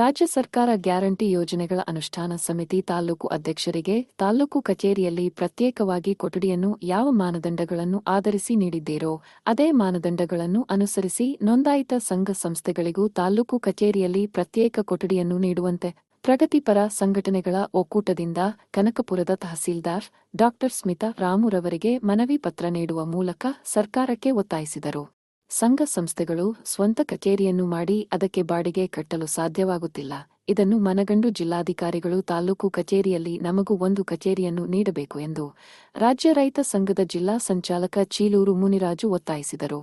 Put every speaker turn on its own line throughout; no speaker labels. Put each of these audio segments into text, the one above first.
ರಾಜ್ಯ ಸರ್ಕಾರ ಗ್ಯಾರಂಟಿ ಯೋಜನೆಗಳ ಅನುಷ್ಠಾನ ಸಮಿತಿ ತಾಲೂಕು ಅಧ್ಯಕ್ಷರಿಗೆ ತಾಲೂಕು ಕಚೇರಿಯಲ್ಲಿ ಪ್ರತ್ಯೇಕವಾಗಿ ಕೊಠಡಿಯನ್ನು ಯಾವ ಮಾನದಂಡಗಳನ್ನು ಆಧರಿಸಿ ನೀಡಿದ್ದೀರೋ ಅದೇ ಮಾನದಂಡಗಳನ್ನು ಅನುಸರಿಸಿ ನೋಂದಾಯಿತ ಸಂಘ ಸಂಸ್ಥೆಗಳಿಗೂ ತಾಲೂಕು ಕಚೇರಿಯಲ್ಲಿ ಪ್ರತ್ಯೇಕ ಕೊಠಡಿಯನ್ನು ನೀಡುವಂತೆ ಪ್ರಗತಿಪರ ಸಂಘಟನೆಗಳ ಒಕ್ಕೂಟದಿಂದ ಕನಕಪುರದ ತಹಸೀಲ್ದಾರ್ ಡಾ ಸ್ಮಿತಾ ರಾಮುರವರಿಗೆ ಮನವಿ ಪತ್ರ ನೀಡುವ ಮೂಲಕ ಸರ್ಕಾರಕ್ಕೆ ಒತ್ತಾಯಿಸಿದರು. ಸಂಘ ಸಂಸ್ಥೆಗಳು ಸ್ವಂತ ಕಚೇರಿಯನ್ನು ಮಾಡಿ ಅದಕ್ಕೆ ಬಾಡಿಗೆ ಕಟ್ಟಲು ಸಾಧ್ಯವಾಗುತ್ತಿಲ್ಲ. ಇದನ್ನು ಮನಗಂಡು ಜಿಲ್ಲಾಧಿಕಾರಿಗಳು ತಾಲೂಕು ಕಚೇರಿಯಲ್ಲಿ ನಮಗೂ ಒಂದು ಕಚೇರಿಯನ್ನು ನೀಡಬೇಕು ಎಂದು ರಾಜ್ಯ ರೈತ ಸಂಘದ ಜಿಲ್ಲಾ ಸಂಚಾಲಕ ಚೀಲೂರು ಮುನಿರಾಜು ಒತ್ತಾಯಿಸಿದರು.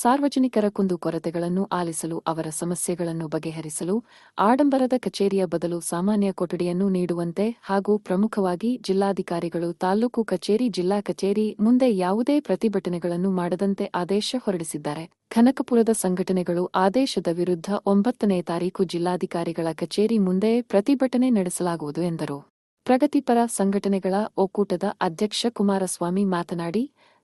ಸಾರ್ವಜನಿಕರ ಕುಂದುಕೊರತೆಗಳನ್ನು ಆಲಿಸಲು, ಅವರ ಸಮಸ್ಯೆಗಳನ್ನು ಬಗೆಹರಿಸಲು, ಆಡಂಬರದ ಕಚೇರಿಯ ಬದಲು ಸಾಮಾನ್ಯ ಕೊಠಡಿಯನ್ನು ನೀಡುವಂತೆ ಹಾಗೂ ಪ್ರಮುಖವಾಗಿ ಜಿಲ್ಲಾಧಿಕಾರಿಗಳು ತಾಲೂಕು ಕಚೇರಿ, ಜಿಲ್ಲಾ ಕಚೇರಿ ಮುಂದೆ ಯಾವುದೇ ಪ್ರತಿಭಟನೆಗಳನ್ನು ಮಾಡದಂತೆ ಆದೇಶ ಹೊರಡಿಸಿದ್ದಾರೆ. ಕನಕಪುರದ ಸಂಘಟನೆಗಳು ಆದೇಶದ ವಿರುದ್ಧ ಒಂಬತ್ತನೇ ತಾರೀಕು ಜಿಲ್ಲಾಧಿಕಾರಿಗಳ ಕಚೇರಿ ಮುಂದೆ ಪ್ರತಿಭಟನೆ ನಡೆಸಲಾಗುವುದು ಎಂದರು. ಪ್ರಗತಿಪರ ಸಂಘಟನೆಗಳ ಒಕ್ಕೂಟದ ಅಧ್ಯಕ್ಷ ಕುಮಾರಸ್ವಾಮಿ ಮಾತನಾಡಿ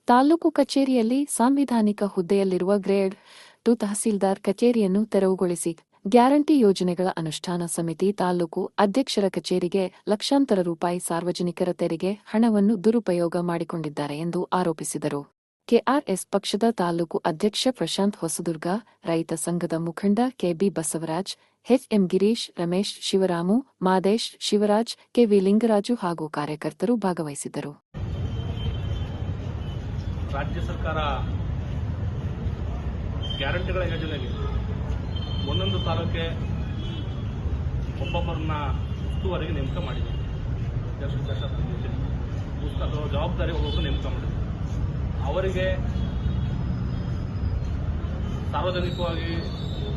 ತಾಲೂಕು ಕಚೇರಿಯಲ್ಲಿ ಸಾಂವಿಧಾನಿಕ ಹುದ್ದೆಯಲ್ಲಿರುವ ಗ್ರೇಡ್ ಟು ತಹಸೀಲ್ದಾರ್ ಕಚೇರಿಯನ್ನು ತೆರವುಗೊಳಿಸಿ ಗ್ಯಾರಂಟಿ ಯೋಜನೆಗಳ ಅನುಷ್ಠಾನ ಸಮಿತಿ ತಾಲೂಕು ಅಧ್ಯಕ್ಷರ ಕಚೇರಿಗೆ ಲಕ್ಷಾಂತರ ರೂಪಾಯಿ ಸಾರ್ವಜನಿಕರ ತೆರಿಗೆ ಹಣವನ್ನು ದುರುಪಯೋಗ ಮಾಡಿಕೊಂಡಿದ್ದಾರೆ ಎಂದು ಆರೋಪಿಸಿದರು. ಕೆಆರ್ಎಸ್ ಪಕ್ಷದ ತಾಲೂಕು ಅಧ್ಯಕ್ಷ ಪ್ರಶಾಂತ್ ಹೊಸದುರ್ಗ, ರೈತ ಸಂಘದ ಮುಖಂಡ K B Basavaraj, H M Girish, Ramesh Shivaramu, Madesh Shivaraj, K V Lingaraju ಹಾಗೂ ಕಾರ್ಯಕರ್ತರು ಭಾಗವಹಿಸಿದ್ದರು.
ರಾಜ್ಯ ಸರ್ಕಾರ ಗ್ಯಾರಂಟಿಗಳ ಯೋಜನೆಗೆ ಒಂದೊಂದು ತಾಲೂಕೆ ಒಬ್ಬೊಬ್ಬರನ್ನ ಉಸ್ತುವಾರಿಗೆ ನೇಮಕ ಮಾಡಿದೆ. ಉಸ್ತ- ಜವಾಬ್ದಾರಿ ಒಬ್ಬೊಬ್ಬರು ನೇಮಕ ಮಾಡಿದೆ. ಅವರಿಗೆ ಸಾರ್ವಜನಿಕವಾಗಿ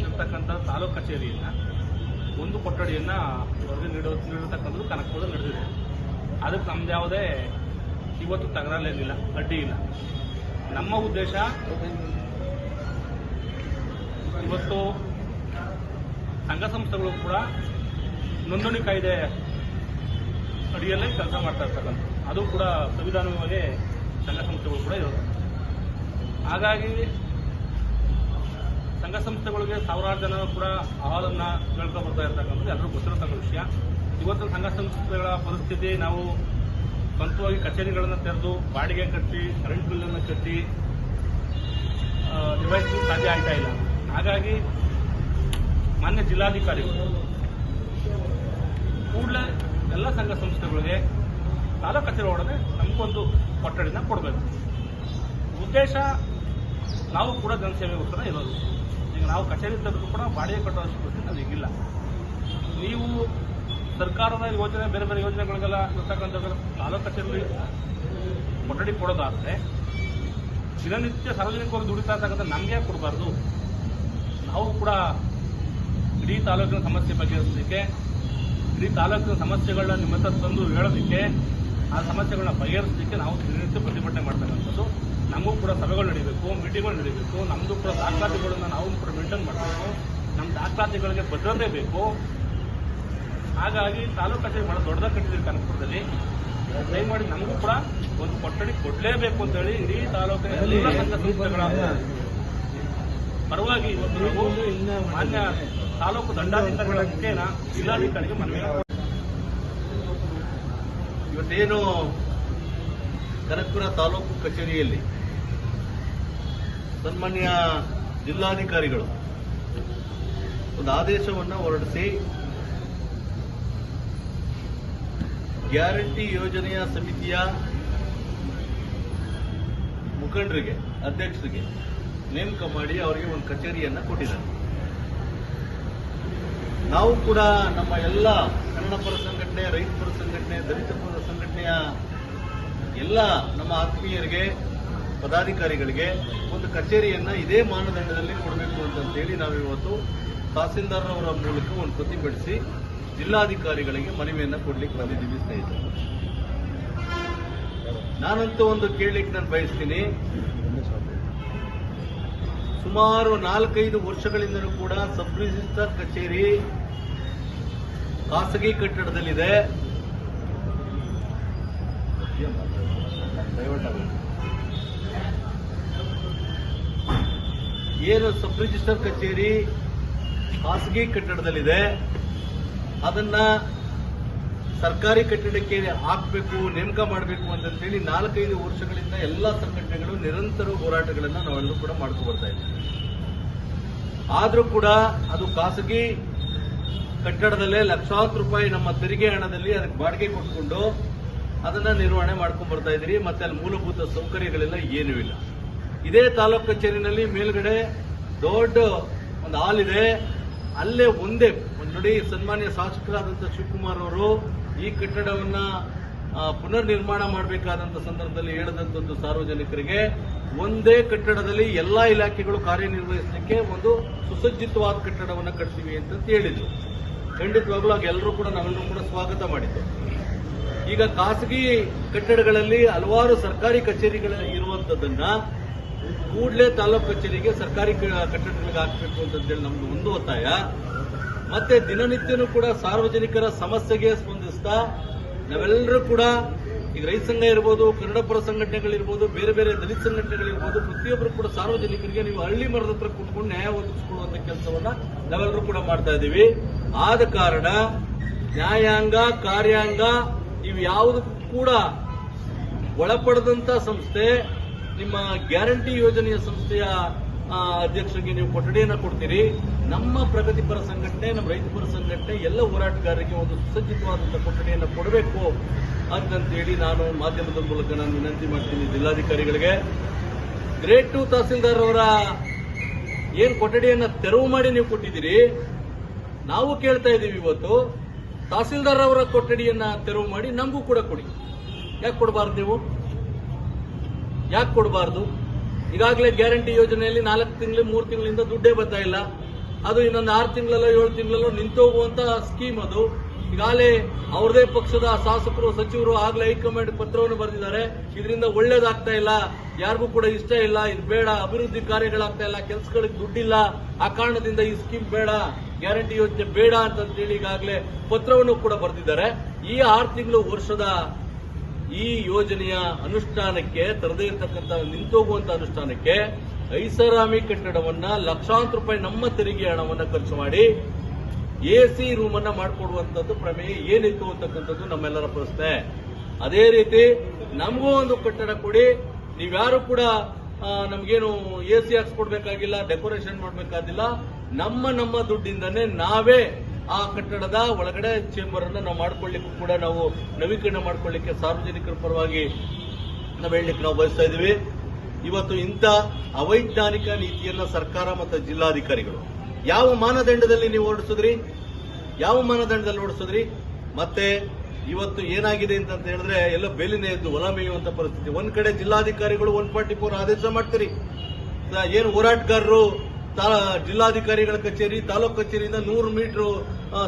ಇರ್ತಕ್ಕಂಥ ತಾಲೂಕು ಕಚೇರಿಯನ್ನು, ಒಂದು ಕೊಠಡಿಯನ್ನು ಅವರಿಗೆ ನೀಡೋ, ನೀಡತಕ್ಕಂಥದ್ದು ಕನಕಪುರದಲ್ಲಿ ನಡೆದಿದೆ. ಅದಕ್ಕೆ ನಮ್ದು ಯಾವುದೇ ಇವತ್ತು ತಗರಲ್ಲೇನಿಲ್ಲ ಅಡ್ಡಿ ಇಲ್ಲ. ನಮ್ಮ ಉದ್ದೇಶ ಇವತ್ತು ಸಂಘ ಸಂಸ್ಥೆಗಳು ಕೂಡ ನೋಂದಣಿ ಕಾಯ್ದೆ ಅಡಿಯಲ್ಲೇ ಕೆಲಸ ಮಾಡ್ತಾ ಇರ್ತಕ್ಕಂಥ ಅದು ಕೂಡ ಸಂವಿಧಾನವಾಗಿ ಸಂಘ ಸಂಸ್ಥೆಗಳು ಕೂಡ ಇರುತ್ತೆ ಹಾಗಾಗಿ ಸಂಘ ಸಂಸ್ಥೆಗಳಿಗೆ ಸಾವಿರಾರು ಜನ ಕೂಡ ಅಹವಾಲನ್ನು ಕೇಳ್ಕೊ ಬರ್ತಾ ಇರ್ತಕ್ಕಂಥದ್ದು. ಎಲ್ಲರೂ ಗೊತ್ತಿರತಕ್ಕ ವಿಷಯ. ಇವತ್ತು ಸಂಘ ಸಂಸ್ಥೆಗಳ ಪರಿಸ್ಥಿತಿ ನಾವು ಸ್ವಂತವಾಗಿ ಕಚೇರಿಗಳನ್ನು ತೆರೆದು ಬಾಡಿಗೆ ಕಟ್ಟಿ ಕರೆಂಟ್ ಬಿಲ್ಲನ್ನು ಕಟ್ಟಿ ನಿರ್ವಹಿಸಲು ಸಾಧ್ಯ ಆಗ್ತಾ ಇಲ್ಲ. ಹಾಗಾಗಿ ಮಾನ್ಯ ಜಿಲ್ಲಾಧಿಕಾರಿಗಳು, ಕೂಡಲೇ ಎಲ್ಲ ಸಂಘ ಸಂಸ್ಥೆಗಳಿಗೆ ತಾಲೂಕು ಕಚೇರಿ ಒಡನೆ ನಮಗೊಂದು ಕೊಠಡಿನ ಕೊಡಬೇಕು. ಉದ್ದೇಶ, ನಾವು ಕೂಡ ಜನಸೇವೆಗೋಸ್ಕರ ಇರೋದು. ಈಗ ನಾವು ಕಚೇರಿ ತೆಗೆದು ಕೂಡ ಬಾಡಿಗೆ ಕಟ್ಟೋ ಅವಶ್ಯಕತೆ ಈಗಿಲ್ಲ ನೀವು ಸರ್ಕಾರದ ಯೋಜನೆ, ಬೇರೆ ಬೇರೆ ಯೋಜನೆಗಳಿಗೆಲ್ಲ ಇರ್ತಕ್ಕಂಥ ತಾಲೂಕು ಕಚೇರಿ ಕೊಠಡಿ ಕೊಡೋದಾದ್ರೆ ದಿನನಿತ್ಯ ಸಾರ್ವಜನಿಕರು ದುಡಿತಾ ಇರ್ತಕ್ಕಂಥ ನಮಗೆ ಕೊಡಬಾರ್ದು. ನಾವು ಕೂಡ ಇಡೀ ತಾಲೂಕಿನ ಸಮಸ್ಯೆ ಬಗೆಹರಿಸಲಿಕ್ಕೆ, ಇಡೀ ತಾಲೂಕಿನ ಸಮಸ್ಯೆಗಳನ್ನ ನಿಮ್ಮ ಹತ್ರ ತಂದು ಹೇಳೋದಕ್ಕೆ, ಆ ಸಮಸ್ಯೆಗಳನ್ನ ಬಗೆಹರಿಸಲಿಕ್ಕೆ ನಾವು ದಿನನಿತ್ಯ ಪ್ರತಿಭಟನೆ ಮಾಡ್ತಕ್ಕಂಥದ್ದು. ನಮಗೂ ಕೂಡ ಸಭೆಗಳು ನಡೀಬೇಕು, ಮೀಟಿಂಗ್ಗಳು ನಡೀಬೇಕು. ನಮ್ಮದು ಕೂಡ ದಾಖಲಾತಿಗಳನ್ನ ನಾವು ಕೂಡ ಮೇಂಟೈನ್ ಮಾಡಬೇಕು. ನಮ್ಮ ದಾಖಲಾತಿಗಳಿಗೆ ಭದ್ರತೆ ಬೇಕು. ಹಾಗಾಗಿ ತಾಲೂಕು ಕಚೇರಿ ಬಹಳ ದೊಡ್ಡದಾಗಿ ಕಟ್ಟಿದ್ದೀವಿ ಕನಕಪುರದಲ್ಲಿ. ದಯಮಾಡಿ ನಮಗೂ ಕೂಡ ಒಂದು ಕೊಠಡಿ ಕೊಡಲೇಬೇಕು ಅಂತೇಳಿ ಇಡೀ ತಾಲೂಕಿನ ಎಲ್ಲ ಸಂಘ ಸಂಸ್ಥೆಗಳ ಪರವಾಗಿ ಇವತ್ತು ನಾವು ಮಾನ್ಯ ತಾಲೂಕು ದಂಡಾಧಿಕಾರಿಗಳ ಮುಖೇನ ಜಿಲ್ಲಾಧಿಕಾರಿಗೆ ಮನವಿ
ಇವತ್ತೇನು ಕನಕಪುರ ತಾಲೂಕು ಕಚೇರಿಯಲ್ಲಿ ಸನ್ಮಾನ್ಯ ಜಿಲ್ಲಾಧಿಕಾರಿಗಳು ಒಂದು ಆದೇಶವನ್ನು ಹೊರಡಿಸಿ ಗ್ಯಾರಂಟಿ ಯೋಜನೆಯ ಸಮಿತಿಯ ಮುಖಂಡರಿಗೆ, ಅಧ್ಯಕ್ಷರಿಗೆ ನೇಮಕ ಮಾಡಿ ಅವರಿಗೆ ಒಂದು ಕಚೇರಿಯನ್ನು ಕೊಟ್ಟಿದ್ದಾರೆ. ನಾವು ಕೂಡ ನಮ್ಮ ಎಲ್ಲ ಕನ್ನಡಪರ ಸಂಘಟನೆ ರೈತ ಪರ ಸಂಘಟನೆ ದಲಿತ ಪರ ಸಂಘಟನೆಯ ಎಲ್ಲ ನಮ್ಮ ಆತ್ಮೀಯರಿಗೆ, ಪದಾಧಿಕಾರಿಗಳಿಗೆ ಒಂದು ಕಚೇರಿಯನ್ನು ಇದೇ ಮಾನದಂಡದಲ್ಲಿ ಕೊಡಬೇಕು ಅಂತಂತೇಳಿ ನಾವು ಇವತ್ತು ತಹಸೀಲ್ದಾರ್ ಅವರ ಮೂಲಕ ಒಂದು ಪ್ರತಿಭಟಿಸಿ ಜಿಲ್ಲಾಧಿಕಾರಿಗಳಿಗೆ ಮನವಿಯನ್ನು ಕೊಡ್ಲಿಕ್ಕೆ ಬಂದಿದ್ದೀವಿ ಸ್ನೇಹಿತರೆ. ನಾನಂತೂ ಒಂದು ಕೇಳಲಿಕ್ಕೆ ನಾನು ಬಯಸ್ತೀನಿ. ಸುಮಾರು ನಾಲ್ಕೈದು ವರ್ಷಗಳಿಂದಲೂ ಕೂಡ ಸಬ್ ರಿಜಿಸ್ಟರ್ ಕಚೇರಿ ಖಾಸಗಿ ಕಟ್ಟಡದಲ್ಲಿದೆ. ಏನು ಸಬ್ ರಿಜಿಸ್ಟರ್ ಕಚೇರಿ ಖಾಸಗಿ ಕಟ್ಟಡದಲ್ಲಿದೆ. ಅದನ್ನ ಸರ್ಕಾರಿ ಕಟ್ಟಡಕ್ಕೆ ಹಾಕಬೇಕು, ನೇಮಕ ಮಾಡಬೇಕು ಅಂತಂತೇಳಿ ನಾಲ್ಕೈದು ವರ್ಷಗಳಿಂದ ಎಲ್ಲ ಸಂಘಟನೆಗಳು ನಿರಂತರ ಹೋರಾಟಗಳನ್ನು ನಾವೆಲ್ಲರೂ ಕೂಡ ಮಾಡ್ಕೊಂಡು ಬರ್ತಾ ಇದ್ದೀವಿ. ಆದರೂ ಕೂಡ ಅದು ಖಾಸಗಿ ಕಟ್ಟಡದಲ್ಲೇ ಲಕ್ಷಾಂತರ ರೂಪಾಯಿ ನಮ್ಮ ತೆರಿಗೆ ಹಣದಲ್ಲಿ ಅದಕ್ಕೆ ಬಾಡಿಗೆ ಕೊಟ್ಕೊಂಡು ಅದನ್ನ ನಿರ್ವಹಣೆ ಮಾಡ್ಕೊಂಡು ಬರ್ತಾ ಇದ್ದೀರಿ. ಮತ್ತೆ ಅಲ್ಲಿ ಮೂಲಭೂತ ಸೌಕರ್ಯಗಳೆಲ್ಲ ಏನೂ ಇಲ್ಲ. ಇದೇ ತಾಲೂಕು ಕಚೇರಿನಲ್ಲಿ ಮೇಲ್ಗಡೆ ದೊಡ್ಡ ಒಂದು ಹಾಲ್ ಇದೆ. ಅಲ್ಲೇ ಒಂದೇ ನೋಡಿ ಸನ್ಮಾನ್ಯ ಶಾಸಕರಾದಂಥ ಶಿವಕುಮಾರ್ ಅವರು ಈ ಕಟ್ಟಡವನ್ನ ಪುನರ್ ನಿರ್ಮಾಣ ಮಾಡಬೇಕಾದಂತ ಸಂದರ್ಭದಲ್ಲಿ ಹೇಳಿದಂತದ್ದು ಸಾರ್ವಜನಿಕರಿಗೆ, ಒಂದೇ ಕಟ್ಟಡದಲ್ಲಿ ಎಲ್ಲಾ ಇಲಾಖೆಗಳು ಕಾರ್ಯನಿರ್ವಹಿಸಲಿಕ್ಕೆ ಒಂದು ಸುಸಜ್ಜಿತವಾದ ಕಟ್ಟಡವನ್ನು ಕಟ್ತೀವಿ ಅಂತ ಹೇಳಿದ್ರು. ಖಂಡಿತವಾಗ್ಲೂ ಎಲ್ಲರೂ ಕೂಡ ನಾವೆಲ್ಲರೂ ಕೂಡ ಸ್ವಾಗತ ಮಾಡಿದ್ದು. ಈಗ ಖಾಸಗಿ ಕಟ್ಟಡಗಳಲ್ಲಿ ಹಲವಾರು ಸರ್ಕಾರಿ ಕಚೇರಿಗಳ ಇರುವಂತದ್ದನ್ನ ಕೂಡಲೇ ತಾಲೂಕು ಕಚೇರಿಗೆ ಸರ್ಕಾರಿ ಕಟ್ಟಡಗಳಿಗೆ ಹಾಕಬೇಕು ಅಂತೇಳಿ ನಮ್ದು ಒಂದು ಒತ್ತಾಯ. ಮತ್ತೆ ದಿನನಿತ್ಯನೂ ಕೂಡ ಸಾರ್ವಜನಿಕರ ಸಮಸ್ಯೆಗೆ ಸ್ಪಂದಿಸ್ತಾ ನಾವೆಲ್ಲರೂ ಕೂಡ ಈಗ ರೈತ ಸಂಘ ಇರ್ಬೋದು, ಕನ್ನಡಪರ ಸಂಘಟನೆಗಳಿರ್ಬೋದು, ಬೇರೆ ಬೇರೆ ದಲಿತ ಸಂಘಟನೆಗಳಿರ್ಬೋದು, ಪ್ರತಿಯೊಬ್ಬರು ಕೂಡ ಸಾರ್ವಜನಿಕರಿಗೆ ನೀವು ಹಳ್ಳಿ ಮರದ ಹತ್ರ ಕುತ್ಕೊಂಡು ನ್ಯಾಯ ಒದಗಿಸ್ಕೊಳ್ಳುವಂಥ ಕೆಲಸವನ್ನ ನಾವೆಲ್ಲರೂ ಕೂಡ ಮಾಡ್ತಾ ಇದ್ದೀವಿ. ಆದ ಕಾರಣ ನ್ಯಾಯಾಂಗ, ಕಾರ್ಯಾಂಗ ಇವು ಯಾವುದಕ್ಕೂ ಕೂಡ ಒಳಪಡದಂತ ಸಂಸ್ಥೆ ನಿಮ್ಮ ಗ್ಯಾರಂಟಿ ಯೋಜನೆಯ ಸಂಸ್ಥೆಯ ಅಧ್ಯಕ್ಷರಿಗೆ ನೀವು ಕೊಠಡಿಯನ್ನು ಕೊಡ್ತೀರಿ. ನಮ್ಮ ಪ್ರಗತಿಪರ ಸಂಘಟನೆ, ನಮ್ಮ ರೈತಪರ ಸಂಘಟನೆ, ಎಲ್ಲ ಹೋರಾಟಗಾರರಿಗೆ ಒಂದು ಸುಸಜ್ಜಿತವಾದಂಥ ಕೊಠಡಿಯನ್ನು ಕೊಡಬೇಕು ಅಂತಂತೇಳಿ ನಾನು ಮಾಧ್ಯಮದ ಮೂಲಕ ನಾನು ವಿನಂತಿ ಮಾಡ್ತೀನಿ ಜಿಲ್ಲಾಧಿಕಾರಿಗಳಿಗೆ. ಗ್ರೇಟ್ ಟು ತಹಸೀಲ್ದಾರ್ ಅವರ ಏನು ಕೊಠಡಿಯನ್ನ ತೆರವು ಮಾಡಿ ನೀವು ಕೊಟ್ಟಿದ್ದೀರಿ. ನಾವು ಕೇಳ್ತಾ ಇದ್ದೀವಿ ಇವತ್ತು, ತಹಸೀಲ್ದಾರ್ ಅವರ ಕೊಠಡಿಯನ್ನ ತೆರವು ಮಾಡಿ ನಮಗೂ ಕೂಡ ಕೊಡಿ. ಯಾಕೆ ಕೊಡಬಾರ್ದು ನೀವು? ಯಾಕೆ ಕೊಡಬಾರ್ದು? ಈಗಾಗಲೇ ಗ್ಯಾರಂಟಿ ಯೋಜನೆಯಲ್ಲಿ ನಾಲ್ಕು ತಿಂಗಳು, ಮೂರು ತಿಂಗಳಿಂದ ದುಡ್ಡೇ ಬರ್ತಾ ಇಲ್ಲ. ಅದು ಇನ್ನೊಂದು ಆರು ತಿಂಗಳಲ್ಲೋ, ಏಳು ತಿಂಗಳಲ್ಲೋ ನಿಂತೋಗುವಂತ ಸ್ಕೀಮ್ ಅದು. ಈಗಾಗಲೇ ಅವ್ರದೇ ಪಕ್ಷದ ಶಾಸಕರು, ಸಚಿವರು ಆಗಲೇ ಹೈಕಮಾಂಡ್ ಪತ್ರವನ್ನು ಬರೆದಿದ್ದಾರೆ. ಇದರಿಂದ ಒಳ್ಳೇದಾಗ್ತಾ ಇಲ್ಲ. ಯಾರಿಗೂ ಕೂಡ ಇಷ್ಟ ಇಲ್ಲ. ಇದು ಬೇಡ. ಅಭಿವೃದ್ಧಿ ಕಾರ್ಯಗಳಾಗ್ತಾ ಇಲ್ಲ. ಕೆಲಸಗಳಿಗೆ ದುಡ್ಡಿಲ್ಲ. ಆ ಕಾರಣದಿಂದ ಈ ಸ್ಕೀಮ್ ಬೇಡ. ಗ್ಯಾರಂಟಿ ಯೋಜನೆ ಬೇಡ ಅಂತಂತೇಳಿ ಈಗಾಗಲೇ ಪತ್ರವನ್ನು ಕೂಡ ಬರೆದಿದ್ದಾರೆ. ಈ ಆರು ತಿಂಗಳು ವರ್ಷದ ಈ ಯೋಜನೆಯ ಅನುಷ್ಠಾನಕ್ಕೆ, ತರದೇ ಇರತಕ್ಕಂತ ನಿಂತೋಗುವಂತ ಅನುಷ್ಠಾನಕ್ಕೆ ಐಷಾರಾಮಿ ಕಟ್ಟಡವನ್ನ ಲಕ್ಷಾಂತರ ರೂಪಾಯಿ ನಮ್ಮ ತೆರಿಗೆ ಹಣವನ್ನ ಖರ್ಚು ಮಾಡಿ ಎ ಸಿ ರೂಮ್ ಅನ್ನ ಮಾಡಿಕೊಡುವಂತದ್ದು ಪ್ರಮೇಯ ಏನಿತ್ತು ಅಂತಕ್ಕಂಥದ್ದು ನಮ್ಮೆಲ್ಲರ ಪ್ರಶ್ನೆ. ಅದೇ ರೀತಿ ನಮಗೂ ಒಂದು ಕಟ್ಟಡ ಕೊಡಿ, ನೀವ್ಯಾರು ಕೂಡ ನಮ್ಗೇನು ಎ ಸಿ ಹಾಕ್ಸ್ಕೊಡ್ಬೇಕಾಗಿಲ್ಲ, ಡೆಕೋರೇಷನ್ ಮಾಡಬೇಕಾಗಿಲ್ಲ ನಮ್ಮ ನಮ್ಮ ದುಡ್ಡಿಂದನೇ ನಾವೇ ಆ ಕಟ್ಟಡದ ಒಳಗಡೆ ಚೇಂಬರ್ ಅನ್ನ ನಾವು ಮಾಡ್ಕೊಳ್ಳಿಕ್ಕೂ ಕೂಡ ನಾವು ನವೀಕರಣ ಮಾಡ್ಕೊಳ್ಳಿಕ್ಕೆ ಸಾರ್ವಜನಿಕರ ಪರವಾಗಿ ನಾವು ಹೇಳಲಿಕ್ಕೆ ನಾವು ಬಯಸ್ತಾ ಇದ್ದೀವಿ. ಇವತ್ತು ಇಂಥ ಅವೈಜ್ಞಾನಿಕ ನೀತಿಯನ್ನ ಸರ್ಕಾರ ಮತ್ತು ಜಿಲ್ಲಾಧಿಕಾರಿಗಳು ಯಾವ ಮಾನದಂಡದಲ್ಲಿ ನೀವು ಓಡಿಸಿದ್ರಿ? ಯಾವ ಮಾನದಂಡದಲ್ಲಿ ಓಡಿಸಿದ್ರಿ? ಮತ್ತೆ ಇವತ್ತು ಏನಾಗಿದೆ ಅಂತ ಹೇಳಿದ್ರೆ ಎಲ್ಲ ಬೇಲಿನೇ ಎದ್ದು ಹೊಲ ಮೇಯುವಂತ ಪರಿಸ್ಥಿತಿ. ಒಂದ್ ಕಡೆ ಜಿಲ್ಲಾಧಿಕಾರಿಗಳು ಒನ್ ಫಾರ್ಟಿ ಫೋರ್ ಆದೇಶ ಮಾಡ್ತೀರಿ. ಏನು ಹೋರಾಟಗಾರರು ಜಿಲ್ಲಾಧಿಕಾರಿಗಳ ಕಚೇರಿ, ತಾಲೂಕು ಕಚೇರಿಯಿಂದ ನೂರು ಮೀಟರ್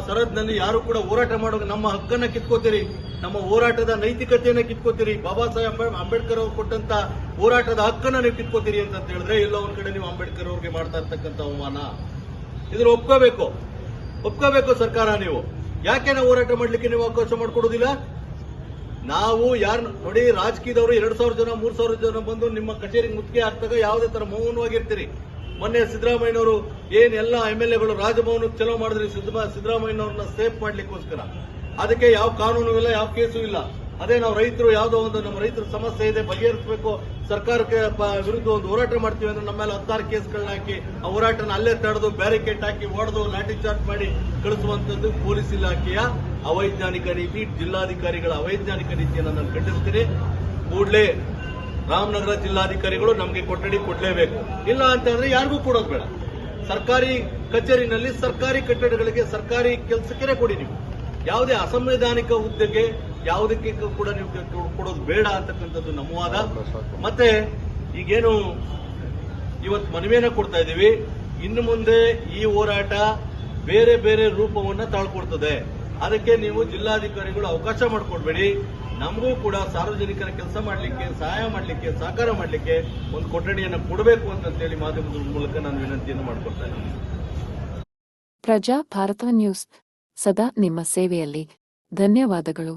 ಸರಹದ್ನಲ್ಲಿ ಯಾರು ಕೂಡ ಹೋರಾಟ ಮಾಡುವಾಗ ನಮ್ಮ ಹಕ್ಕನ್ನ ಕಿತ್ಕೋತೀರಿ, ನಮ್ಮ ಹೋರಾಟದ ನೈತಿಕತೆಯನ್ನ ಕಿತ್ಕೋತೀರಿ. ಬಾಬಾ ಸಾಹೇಬ್ ಅಂಬೇ- ಅಂಬೇಡ್ಕರ್ ಅವರು ಕೊಟ್ಟಂತ ಹೋರಾಟದ ಹಕ್ಕನ್ನ ನೀವು ಕಿತ್ಕೋತೀರಿ ಅಂತ ಹೇಳಿದ್ರೆ ಎಲ್ಲ ಒಂದ್ ಕಡೆ ನೀವು ಅಂಬೇಡ್ಕರ್ ಅವ್ರಿಗೆ ಮಾಡ್ತಾ ಇರ್ತಕ್ಕಂಥ ಅವಮಾನ. ಇದನ್ನ ಒಪ್ಕೋಬೇಕು. ಒಪ್ಕೋಬೇಕು ಸರ್ಕಾರ ನೀವು. ಯಾಕೆ ನಾವು ಹೋರಾಟ ಮಾಡ್ಲಿಕ್ಕೆ ನೀವು ಅವಕಾಶ ಮಾಡಿಕೊಡೋದಿಲ್ಲ? ನಾವು ಯಾರು ನೋಡಿ, ರಾಜಕೀಯದವರು ಎರಡ್ ಸಾವಿರ ಜನ, ಮೂರ್ ಸಾವಿರ ಜನ ಬಂದು ನಿಮ್ಮ ಕಚೇರಿಗೆ ಮುತ್ತಿಗೆ ಹಾಕ್ದಾಗ ಯಾವುದೇ ತರ ಮೌನವಾಗಿರ್ತೀರಿ. ಮೊನ್ನೆ ಸಿದ್ದರಾಮಯ್ಯನವರು ಏನೆಲ್ಲ ಎಂ ಎಲ್ ಎಗಳು ರಾಜಭವನಕ್ಕೆ ಚಲೋ ಮಾಡಿದ್ರೆ ಸಿದ್ದರಾಮಯ್ಯನವ್ರನ್ನ ಸೇಫ್ ಮಾಡ್ಲಿಕ್ಕೋಸ್ಕರ. ಅದಕ್ಕೆ ಯಾವ ಕಾನೂನು ಇಲ್ಲ, ಯಾವ ಕೇಸು ಇಲ್ಲ. ಅದೇ ನಾವು ರೈತರು ಯಾವುದೋ ಒಂದು ನಮ್ಮ ರೈತರ ಸಮಸ್ಯೆ ಇದೆ, ಬಗೆಹರಿಸಬೇಕು, ಸರ್ಕಾರಕ್ಕೆ ವಿರುದ್ಧ ಒಂದು ಹೋರಾಟ ಮಾಡ್ತೀವಿ ಅಂದ್ರೆ ನಮ್ಮ ಮೇಲೆ ಹತ್ತಾರು ಕೇಸ್ಗಳನ್ನ ಹಾಕಿ, ಆ ಹೋರಾಟನ ಅಲ್ಲೇ ತಡೆದು ಬ್ಯಾರಿಕೇಡ್ ಹಾಕಿ ಹೊಡೆದು ಲಾಠಿ ಚಾರ್ಜ್ ಮಾಡಿ ಕಳಿಸುವಂತದ್ದು ಪೊಲೀಸ್ ಇಲಾಖೆಯ ಅವೈಜ್ಞಾನಿಕ ನೀತಿ ಜಿಲ್ಲಾಧಿಕಾರಿಗಳ ಅವೈಜ್ಞಾನಿಕ ನೀತಿಯನ್ನು ನಾನು ಖಂಡಿಸ್ತೀನಿ ಕೂಡಲೇ ರಾಮನಗರ ಜಿಲ್ಲಾಧಿಕಾರಿಗಳು ನಮಗೆ ಕೊಠಡಿ ಕೊಡಲೇಬೇಕು. ಇಲ್ಲ ಅಂತಂದ್ರೆ ಯಾರಿಗೂ ಕೊಡೋದು ಬೇಡ. ಸರ್ಕಾರಿ ಕಚೇರಿನಲ್ಲಿ ಸರ್ಕಾರಿ ಕಟ್ಟಡಗಳಿಗೆ ಸರ್ಕಾರಿ ಕೆಲಸಕ್ಕೆ ಕೊಡಿ ನೀವು. ಯಾವುದೇ ಅಸಂವಿಧಾನಿಕ ಹುದ್ದೆಗೆ ಯಾವುದಕ್ಕೆ ಕೂಡ ನೀವು ಕೊಡೋದು ಬೇಡ ಅಂತಕ್ಕಂಥದ್ದು ನಮ್ಮ ವಾದ ಮತ್ತೆ ಈಗೇನು ಇವತ್ತು ಮನವಿಯನ್ನ ಕೊಡ್ತಾ ಇದ್ದೀವಿ. ಇನ್ನು ಮುಂದೆ ಈ ಹೋರಾಟ ಬೇರೆ ಬೇರೆ ರೂಪವನ್ನ ತಾಳ್ಕೊಡ್ತದೆ ಅದಕ್ಕೆ ನೀವು ಜಿಲ್ಲಾಧಿಕಾರಿಗಳು ಅವಕಾಶ ಮಾಡಿಕೊಡ್ಬೇಡಿ. ನಮಗೂ ಕೂಡ ಸಾರ್ವಜನಿಕರ ಕೆಲಸ ಮಾಡಲಿಕ್ಕೆ, ಸಹಾಯ ಮಾಡಲಿಕ್ಕೆ, ಸಹಕಾರ ಮಾಡಲಿಕ್ಕೆ ಒಂದು ಕೊಠಡಿಯನ್ನು ಕೊಡಬೇಕು ಅಂತೇಳಿ ಮಾಧ್ಯಮದ ಮೂಲಕ ನಾನು ವಿನಂತಿಯನ್ನು ಮಾಡ್ಕೊಳ್ತಾ ಇದ್ದೀನಿ.
ಪ್ರಜಾ ಭಾರತ ನ್ಯೂಸ್. ಸದಾ ನಿಮ್ಮ ಸೇವೆಯಲ್ಲಿ. ಧನ್ಯವಾದಗಳು.